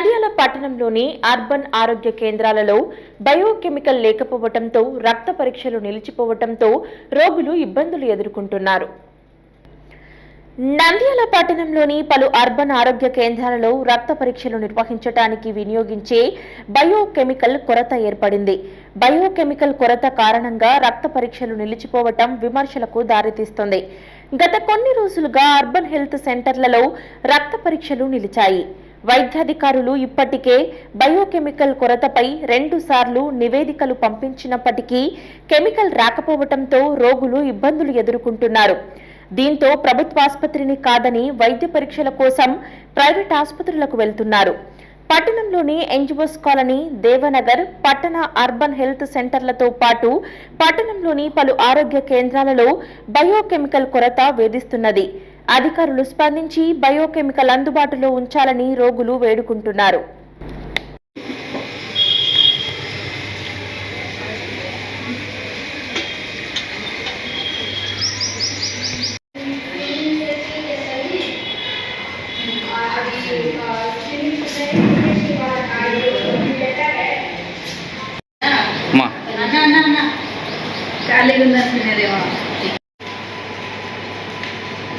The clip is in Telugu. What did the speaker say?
నంద్యాల పట్టణంలోని అర్బన్ ఆరోగ్య కేంద్రాలలో బయోకెమికల్ లేకపోవడంతో రక్త పరీక్షలు నిలిచిపోవడంతో రోగులు ఇబ్బందులు ఎదుర్కొంటున్నారు. నంద్యాల పట్టణంలోని పలు అర్బన్ ఆరోగ్య కేంద్రాలలో రక్త పరీక్షలు నిర్వహించడానికి వినియోగించే బయోకెమికల్ కొరత ఏర్పడింది. బయోకెమికల్ కొరత కారణంగా రక్త పరీక్షలు నిలిచిపోవటం విమర్శలకు దారితీస్తుంది. గత కొన్ని రోజులుగా అర్బన్ హెల్త్ సెంటర్లలో రక్త పరీక్షలు నిలిచాయి. వైద్యాధికారులు ఇప్పటికే బయోకెమికల్ కొరతపై రెండు సార్లు నివేదికలు పంపించినప్పటికీ కెమికల్ రాకపోవడంతో రోగులు ఇబ్బందులు ఎదుర్కొంటున్నారు. దీంతో ప్రభుత్వాసుపత్రిని కాదని వైద్య పరీక్షల కోసం ప్రైవేట్ ఆసుపత్రులకు వెళ్తున్నారు. పట్టణంలోని ఎన్జిఓస్ కాలనీ దేవనగర్ పట్టణ అర్బన్ హెల్త్ సెంటర్లతో పాటు పట్టణంలోని పలు ఆరోగ్య కేంద్రాలలో బయోకెమికల్ కొరత వేధిస్తున్నది. అధికారులు స్పందించి బయోకెమికల్ అందుబాటులో ఉంచాలని రోగులు వేడుకుంటున్నారు. అమ్మా.